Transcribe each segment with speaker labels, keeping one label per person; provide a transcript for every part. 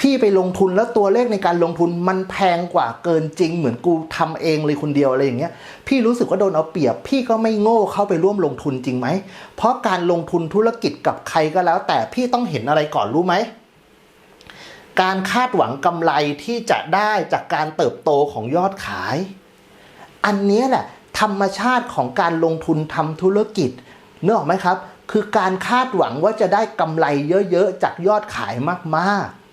Speaker 1: พี่ไปลงทุนแล้วตัวเลขในการลงทุนมันแพงกว่าเกินจริง เหมือนกูทำเองเลยคนเดียวอะไรอย่างเงี้ยพี่รู้สึกว่าโดนเอาเปรียบ พี่ก็ไม่โง่เข้าไปร่วมลงทุนจริงไหม เพราะการลงทุนธุรกิจกับใครก็แล้ว แต่พี่ต้องเห็นอะไรก่อนรู้ไหมการคาดหวังกำไรที่จะได้จากการเติบโตของยอดขาย อันนี้แหละธรรมชาติของการลงทุนทำธุรกิจเนึกออกไหมครับ คือการคาดหวังว่าจะได้กำไรเยอะๆจากยอดขายมากๆ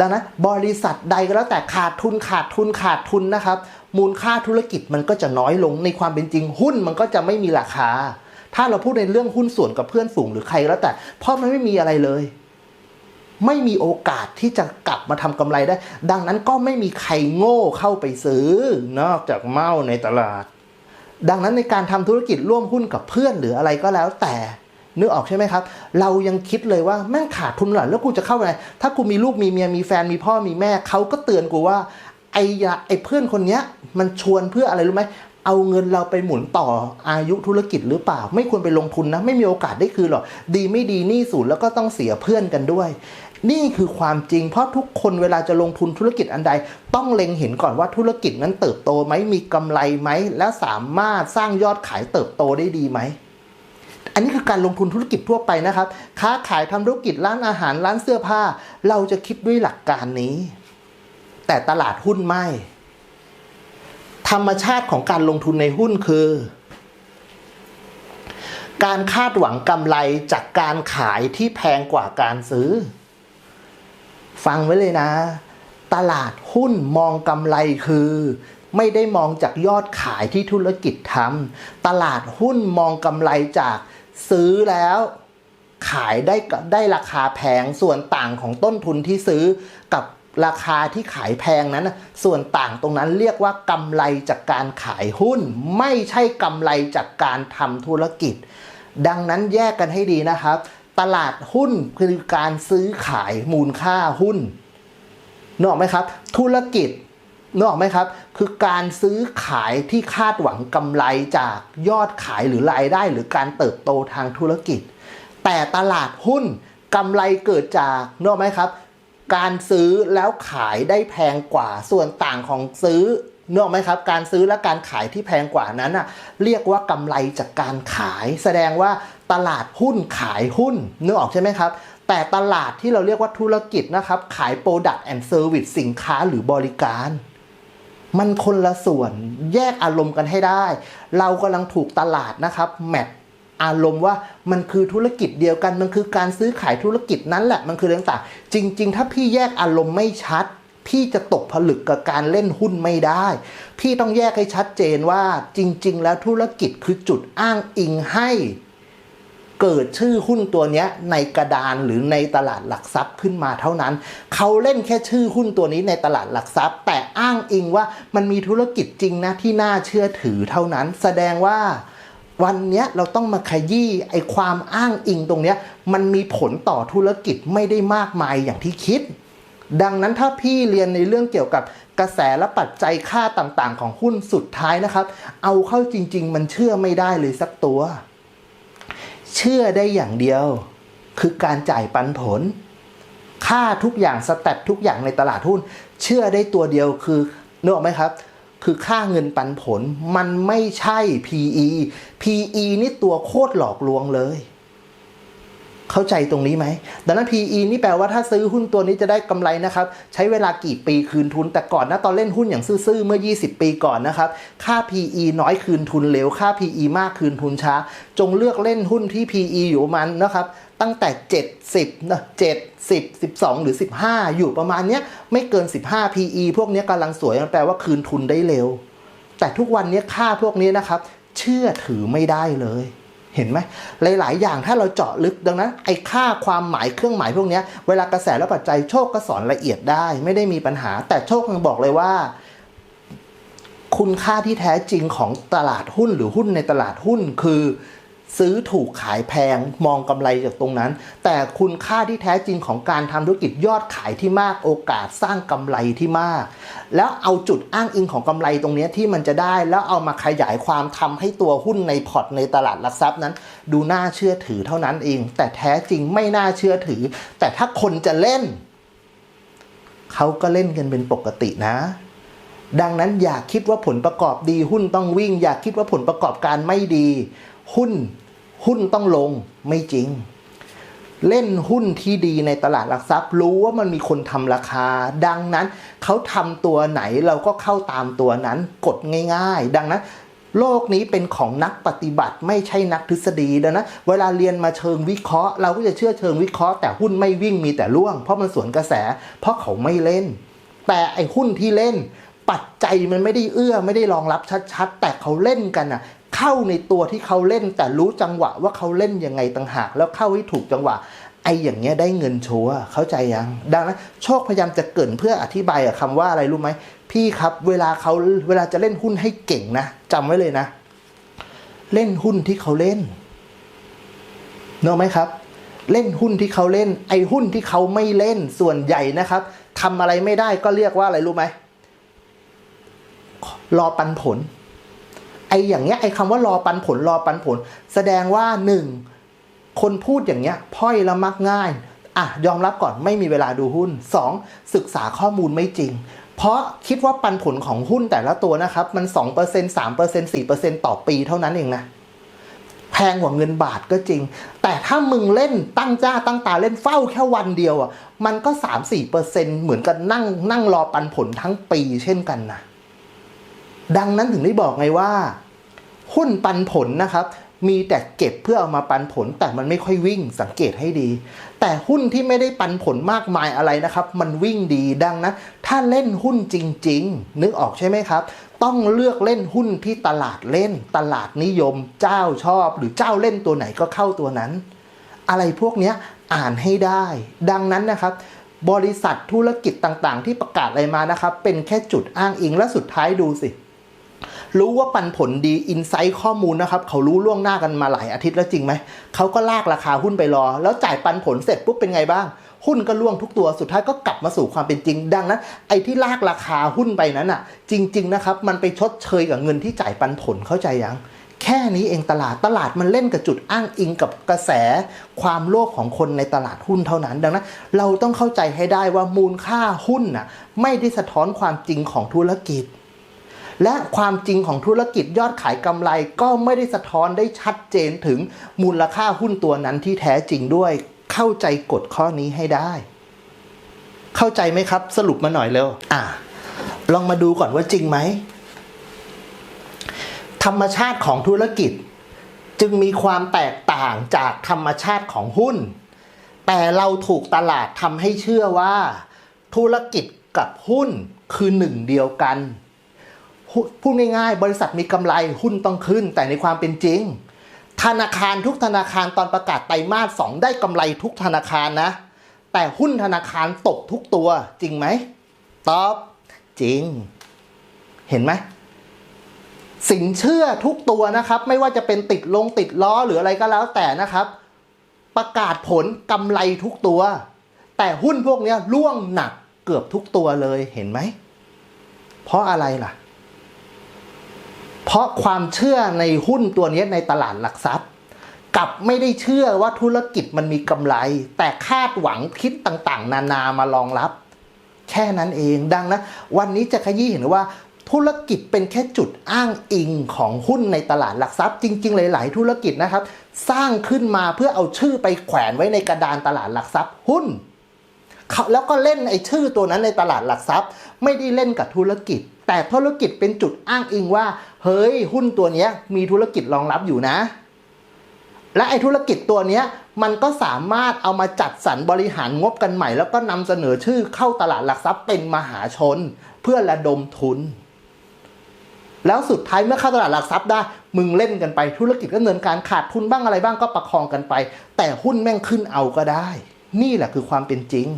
Speaker 1: ดังนั้นบริษัทใดก็แล้วแต่ขาดทุนขาดทุนขาดทุนนะครับ มูลค่าธุรกิจมันก็จะน้อยลงในความเป็นจริงหุ้นมันก็จะไม่มีราคา ถ้าเราพูดในเรื่องหุ้นส่วนกับเพื่อนฝูงหรือใครก็แล้วแต่ เพราะมันไม่มีอะไรเลย ไม่มีโอกาสที่จะกลับมาทำกำไรได้ ดังนั้นก็ไม่มีใครโง่เข้าไปซื้อ นอกจากเมาในตลาด ดังนั้นในการทำธุรกิจร่วมหุ้นกับเพื่อนหรืออะไรก็แล้วแต่ นึกออกใช่ไหมครับ เรายังคิดเลยว่าแม่งขาดทุนเหรอแล้วกูจะเข้าไปไหนถ้ากูมีลูกมีเมียมีแฟนมีพ่อมีแม่เขาก็เตือนกูว่าไอ้ยาไอ้เพื่อนคนเนี้ยมันชวนเพื่ออะไรรู้ไหมเอาเงินเราไปหมุนต่ออายุธุรกิจหรือเปล่า ไม่ควรไปลงทุนนะ ไม่มีโอกาสได้คืนหรอกดีไม่ดีหนี่สูญแล้วก็ต้องเสียเพื่อนกันด้วย นี่คือความจริง เพราะทุกคนเวลาจะลงทุนธุรกิจอันใด ต้องเล็งเห็นก่อนว่าธุรกิจนั้นเติบโตไหมมีกำไรไหมและสามารถสร้างยอดขายเติบโตได้ดีไหม อันนี้คือการลงทุนธุรกิจทั่วไปนะครับ ค้าขายทำธุรกิจร้านอาหารร้านเสื้อผ้า เราจะคิดด้วยหลักการนี้ แต่ตลาดหุ้นไม่ ธรรมชาติของการลงทุนในหุ้นคือ การคาดหวังกำไรจากการขายที่แพงกว่าการซื้อ ฟังไว้เลยนะ ตลาดหุ้นมองกำไรคือไม่ได้มองจากยอดขายที่ธุรกิจทำ ตลาดหุ้นมองกำไรจาก ซื้อแล้วขายได้ได้ราคาแพงส่วนต่างของต้นทุนที่ซื้อกับราคาที่ขายแพงนั้น ส่วนต่างตรงนั้นเรียกว่ากำไรจากการขายหุ้น ไม่ใช่กำไรจากการทำธุรกิจ ดังนั้นแยกกันให้ดีนะครับ ตลาดหุ้นคือการซื้อขายมูลค่าหุ้นนอกไหมครับ ธุรกิจ นึกออกไหมครับ คือการซื้อขายที่คาดหวังกำไรจากยอดขายหรือรายได้ หรือการเติบโตทางธุรกิจ แต่ตลาดหุ้นกำไรเกิดจากนึกออกไหมครับ การซื้อแล้วขายได้แพงกว่าส่วนต่างของซื้อนึกออกไหมครับ การซื้อและการขายที่แพงกว่านั้นน่ะเรียกว่ากำไรจากการขาย แสดงว่าตลาดหุ้นขายหุ้นนึกออกใช่ไหมครับ แต่ตลาดที่เราเรียกว่าธุรกิจนะครับ ขาย Product and Service สินค้าหรือบริการ มันคนละส่วนแยกอารมณ์กันให้ได้ เรากำลังถูกตลาดนะครับแมทอารมณ์ว่ามันคือธุรกิจเดียวกัน มันคือการซื้อขายธุรกิจนั้นแหละ มันคือเรื่องต่าง จริง ๆ ถ้าพี่แยกอารมณ์ไม่ชัด พี่จะตกผลึกกับการเล่นหุ้นไม่ได้ พี่ต้องแยกให้ชัดเจนว่าจริง ๆ แล้วธุรกิจคือจุดอ้างอิงให้ เกิดชื่อหุ้นตัวนี้ในกระดานหรือในตลาดหลักทรัพย์ขึ้นมาเท่านั้น เขาเล่นแค่ชื่อหุ้นตัวนี้ในตลาดหลักทรัพย์ แต่อ้างอิงว่ามันมีธุรกิจจริงนะที่น่าเชื่อถือเท่านั้น แสดงว่าวันนี้เราต้องมาขยี้ไอความอ้างอิงตรงนี้มันมีผลต่อธุรกิจไม่ได้มากมายอย่างที่คิด ดังนั้นถ้าพี่เรียนในเรื่องเกี่ยวกับกระแสและปัจจัยค่าต่างๆ ของหุ้นสุดท้ายนะครับ เอาเข้าจริง ๆ มันเชื่อไม่ได้เลยสักตัว เชื่อได้อย่างเดียว คือการจ่ายปันผล ค่าทุกอย่างสแตททุกอย่างในตลาดหุ้น เชื่อได้ตัวเดียวคือนึกออกไหมครับ คือค่าเงินปันผลมันไม่ใช่ PE PE นี่ตัวโคตรหลอกลวงเลย เข้าใจตรงนี้ไหมดังนั้น PE นี่แปลว่าถ้าซื้อหุ้นตัวนี้จะได้กำไรนะครับ ใช้เวลากี่ปีคืนทุน แต่ก่อนนะตอนเล่นหุ้นอย่างซื่อๆเมื่อ 20 ปีก่อนนะครับ ค่า PE น้อยคืนทุนเร็ว ค่า PE มากคืนทุนช้า จงเลือกเล่นหุ้นที่ PE อยู่ประมาณนะครับตั้งแต่ 70นะ7 10 12 หรือ 15 อยู่ประมาณเนี้ยไม่เกิน 15 PE พวกเนี้ยกำลังสวยแปลว่าคืนทุนได้เร็ว แต่ทุกวันนี้ค่าพวกนี้นะครับ เชื่อถือไม่ได้เลย เห็นไหมหลาย ๆ อย่างถ้าเราเจาะลึกดังนั้นไอ้ค่าความหมายเครื่องหมายพวกนี้เวลากระแสและปัจจัยโชคก็สอนละเอียดได้ ไม่ได้มีปัญหา แต่โชคยังบอกเลยว่า คุณค่าที่แท้จริงของตลาดหุ้นหรือหุ้นในตลาดหุ้นคือ ซื้อถูกขายแพงมองกำไรจากตรงนั้น แต่คุณค่าที่แท้จริงของการทำธุรกิจยอดขายที่มากโอกาสสร้างกำไรที่มาก แล้วเอาจุดอ้างอิงของกำไรตรงนี้ที่มันจะได้ แล้วเอามาขยายความทำให้ตัวหุ้นในพอร์ตในตลาดหลักทรัพย์นั้น ดูน่าเชื่อถือเท่านั้นเอง แต่แท้จริงไม่น่าเชื่อถือ แต่ถ้าคนจะเล่นเขาก็เล่นกันเป็นปกตินะดังนั้นอย่าคิดว่าผลประกอบดีหุ้นต้องวิ่ง อย่าคิดว่าผลประกอบการไม่ดี หุ้นหุ้นต้องลงไม่จริง เล่นหุ้นที่ดีในตลาดหลักทรัพย์ รู้ว่ามันมีคนทำราคา ดังนั้นเขาทำตัวไหนเราก็เข้าตามตัวนั้นกดง่าย ๆ ดังนั้นโลกนี้เป็นของนักปฏิบัติไม่ใช่นักทฤษฎีดังนั้นเวลาเรียนมาเชิงวิเคราะห์ เราก็จะเชื่อเชิงวิเคราะห์แต่หุ้นไม่วิ่งมีแต่ร่วง เพราะมันสวนกระแส เพราะเขาไม่เล่น แต่ไอ้หุ้นที่เล่น ปัจจัยมันไม่ได้เอื้อไม่ได้รองรับชัดๆ แต่เขาเล่นกันอะ เข้าในตัวที่เขาเล่นแต่รู้จังหวะว่าเขาเล่นยังไงต่างหาก แล้วเข้าให้ถูกจังหวะไอ้อย่างเงี้ยได้เงินชัวร์เข้าใจยัง ดังนั้นโชคพยายามจะเกินเพื่ออธิบายอะคำว่าอะไรรู้ไหมพี่ครับ เวลาเขาเวลาจะเล่นหุ้นให้เก่งนะจำไว้เลยนะ เล่นหุ้นที่เขาเล่นเนอะไหมครับ เล่นหุ้นที่เขาเล่น ไอ้หุ้นที่เขาไม่เล่นส่วนใหญ่นะครับทำอะไรไม่ได้ก็เรียกว่าอะไรรู้ไหมรอปันผล ไอ้อย่างเงี้ยไอ้คำว่ารอปันผลรอปันผล แสดงว่าหนึ่งคนพูดอย่างเงี้ยพ่อยละมักง่ายอะยอมรับก่อนไม่มีเวลาดูหุ้นสองศึกษาข้อมูลไม่จริง เพราะคิดว่าปันผลของหุ้นแต่ละตัวนะครับ มัน 2% 3% 4%ต่อปีเท่านั้นเองนะ แพงกว่าเงินบาทก็จริง แต่ถ้ามึงเล่นตั้งจ้าตั้งตาเล่นเฝ้าแค่วันเดียวอะมันก็ 3-4%เหมือนกันนั่งนั่งรอปันผลทั้งปีเช่นกันนะ ดังนั้นถึงได้บอกไงว่า หุ้นปันผลนะครับ มีแต่เก็บเพื่อเอามาปันผล แต่มันไม่ค่อยวิ่งสังเกตให้ดี แต่หุ้นที่ไม่ได้ปันผลมากมายอะไรนะครับ มันวิ่งดีดังนั้น ถ้าเล่นหุ้นจริง ๆ นึกออกใช่ไหมครับ ต้องเลือกเล่นหุ้นที่ตลาดเล่น ตลาดนิยม เจ้าชอบ หรือเจ้าเล่นตัวไหนก็เข้าตัวนั้น อะไรพวกนี้อ่านให้ได้ ดังนั้นนะครับบริษัทธุรกิจต่างๆ ที่ประกาศอะไรมานะครับ เป็นแค่จุดอ้างอิงและสุดท้ายดูสิ รู้ว่าปันผลดีอินไซต์ข้อมูลนะครับเขารู้ล่วงหน้ากันมาหลายอาทิตย์แล้วจริงไหมเขาก็ลากราคาหุ้นไปรอ แล้วจ่ายปันผลเสร็จปุ๊บเป็นไงบ้าง หุ้นก็ล่วงทุกตัวสุดท้ายก็กลับมาสู่ความเป็นจริง ดังนั้น ไอ้ที่ลากราคาหุ้นไปนั้นอะ จริง ๆ นะครับ มันไปชดเชยกับเงินที่จ่ายปันผลเข้าใจยังแค่นี้เองตลาดตลาดมันเล่นกับจุดอ้างอิงกับกระแสความโลภของคนในตลาดหุ้นเท่านั้น ดังนั้น เราต้องเข้าใจให้ได้ว่ามูลค่าหุ้นน่ะไม่ได้สะท้อนความจริงของธุรกิจ และความจริงของธุรกิจยอดขายกำไรก็ไม่ได้สะท้อนได้ชัดเจนถึงมูลค่าหุ้นตัวนั้นที่แท้จริงด้วย เข้าใจกฎข้อนี้ให้ได้ เข้าใจไหมครับ สรุปมาหน่อยเร็วอะลองมาดูก่อนว่าจริงไหมธรรมชาติของธุรกิจ จึงมีความแตกต่างจากธรรมชาติของหุ้น แต่เราถูกตลาดทำให้เชื่อว่า ธุรกิจกับหุ้นคือหนึ่งเดียวกันหุ้น พูดง่ายๆ บริษัทมีกำไรหุ้นต้องขึ้น แต่ในความเป็นจริง ธนาคารทุกธนาคารตอนประกาศไตรมาสสองได้กำไรทุกธนาคารนะ แต่หุ้นธนาคารตกทุกตัวจริงไหมตอบจริง เห็นไหมสินเชื่อทุกตัวนะครับ ไม่ว่าจะเป็นติดลงติดล้อหรืออะไรก็แล้วแต่นะครับ ประกาศผลกำไรทุกตัว แต่หุ้นพวกนี้ร่วงหนักเกือบทุกตัวเลยเห็นไหม เพราะอะไรล่ะ เพราะความเชื่อในหุ้นตัวนี้ในตลาดหลักทรัพย์กับไม่ได้เชื่อว่าธุรกิจมันมีกำไร แต่คาดหวังคิดต่างๆ นานามารองรับ แค่นั้นเองดังนะวันนี้จะขยี้เห็นว่า ธุรกิจเป็นแค่จุดอ้างอิงของหุ้นในตลาดหลักทรัพย์ จริง ๆ หลาย ๆ ธุรกิจนะครับ สร้างขึ้นมาเพื่อเอาชื่อไปแขวนไว้ในกระดานตลาดหลักทรัพย์หุ้น แล้วก็เล่นไอ้ชื่อตัวนั้นในตลาดหลักทรัพย์ ไม่ได้เล่นกับธุรกิจ แต่ธุรกิจเป็นจุดอ้างอิงว่า เฮ้ยหุ้นตัวนี้มีธุรกิจรองรับอยู่นะ และไอ้ธุรกิจตัวนี้มันก็สามารถเอามาจัดสรรบริหารงบกันใหม่ แล้วก็นำเสนอชื่อเข้าตลาดหลักทรัพย์เป็นมหาชน เพื่อระดมทุน แล้วสุดท้ายเมื่อเข้าตลาดหลักทรัพย์ได้ มึงเล่นกันไปธุรกิจก็เนินการขาดทุนบ้างอะไรบ้างก็ประคองกันไป แต่หุ้นแม่งขึ้นเอาก็ได้ นี่แหละคือความเป็นจริง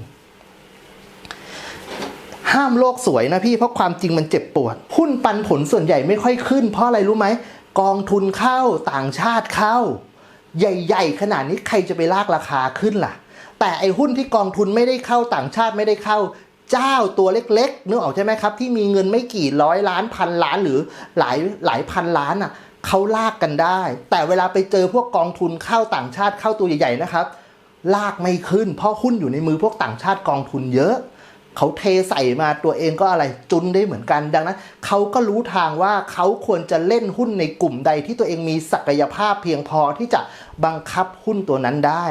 Speaker 1: ห้ามโลกสวยนะพี่เพราะความจริงมันเจ็บปวด หุ้นปันผลส่วนใหญ่ไม่ค่อยขึ้น เพราะอะไรรู้ไหม กองทุนเข้าต่างชาติเข้า ใหญ่ ๆ ขนาดนี้ใครจะไปลากราคาขึ้นล่ะ แต่ไอหุ้นที่กองทุนไม่ได้เข้าต่างชาติไม่ได้เข้าเจ้าตัวเล็กๆนึกออกใช่ไหมครับ ที่มีเงินไม่กี่ร้อยล้านพันล้านหรือหลายหลายพันล้านอะเขาลากกันได้ แต่เวลาไปเจอพวกกองทุนเข้าต่างชาติเข้าตัวใหญ่ๆนะครับ ลากไม่ขึ้น เพราะหุ้นอยู่ในมือพวกต่างชาติกองทุนเยอะ เขาเทใส่มาตัวเองก็อะไรจุนได้เหมือนกันดังนั้นเขาก็รู้ทางว่าเขาควรจะเล่นหุ้นในกลุ่มใดที่ตัวเองมีศักยภาพเพียงพอที่จะบังคับหุ้นตัวนั้นได้